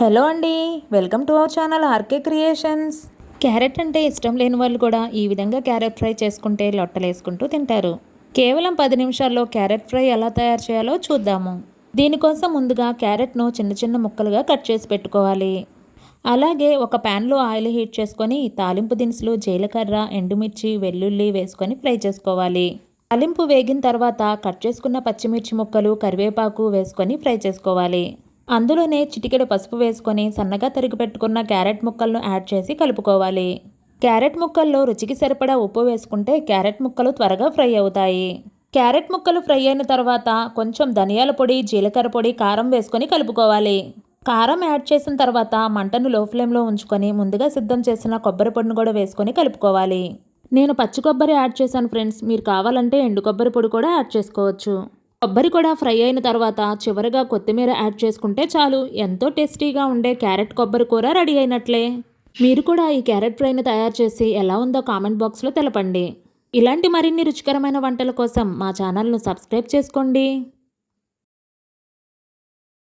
Hello అండి welcome to our channel RK creations. Carrot అంటే ఇష్టం లేని వాళ్ళు కూడా ఈ విధంగా క్యారెట్ ఫ్రై చేసుకుంటే లొట్టలేసుకుంటూ తింటారు. కేవలం పది నిమిషాల్లో క్యారెట్ ఫ్రై ఎలా తయారు చేయాలో చూద్దాము. దీనికోసం ముందుగా క్యారెట్ను చిన్న చిన్న ముక్కలుగా కట్ చేసి పెట్టుకోవాలి. అలాగే ఒక ప్యాన్లో ఆయిల్ హీట్ చేసుకొని తాలింపు దినుసులు జీలకర్ర ఎండుమిర్చి వెల్లుల్లి వేసుకొని ఫ్రై చేసుకోవాలి. తాలింపు వేగిన తర్వాత కట్ చేసుకున్న పచ్చిమిర్చి ముక్కలు కరివేపాకు వేసుకొని ఫ్రై చేసుకోవాలి. అందులోనే చిటికెడు పసుపు వేసుకొని సన్నగా తరిగి పెట్టుకున్న క్యారెట్ ముక్కలను యాడ్ చేసి కలుపుకోవాలి. క్యారెట్ ముక్కల్లో రుచికి సరిపడా ఉప్పు వేసుకుంటే క్యారెట్ ముక్కలు త్వరగా ఫ్రై అవుతాయి. క్యారెట్ ముక్కలు ఫ్రై అయిన తర్వాత కొంచెం ధనియాల పొడి జీలకర్ర పొడి కారం వేసుకొని కలుపుకోవాలి. కారం యాడ్ చేసిన తర్వాత మంటను లో ఫ్లేమ్లో ఉంచుకొని ముందుగా సిద్ధం చేసిన కొబ్బరి పొడిని కూడా వేసుకొని కలుపుకోవాలి. నేను పచ్చి కొబ్బరి యాడ్ చేశాను ఫ్రెండ్స్. మీరు కావాలంటే ఎండు కొబ్బరి పొడి కూడా యాడ్ చేసుకోవచ్చు. కొబ్బరి కూడా ఫ్రై అయిన తర్వాత చివరిగా కొత్తిమీర యాడ్ చేసుకుంటే చాలు. ఎంతో టేస్టీగా ఉండే క్యారెట్ కొబ్బరి కూర రెడీ అయినట్లే. మీరు కూడా ఈ క్యారెట్ ఫ్రైని తయారు చేసి ఎలా ఉందో కామెంట్ బాక్స్లో తెలపండి. ఇలాంటి మరిన్ని రుచికరమైన వంటల కోసం మా ఛానల్ను సబ్స్క్రైబ్ చేసుకోండి.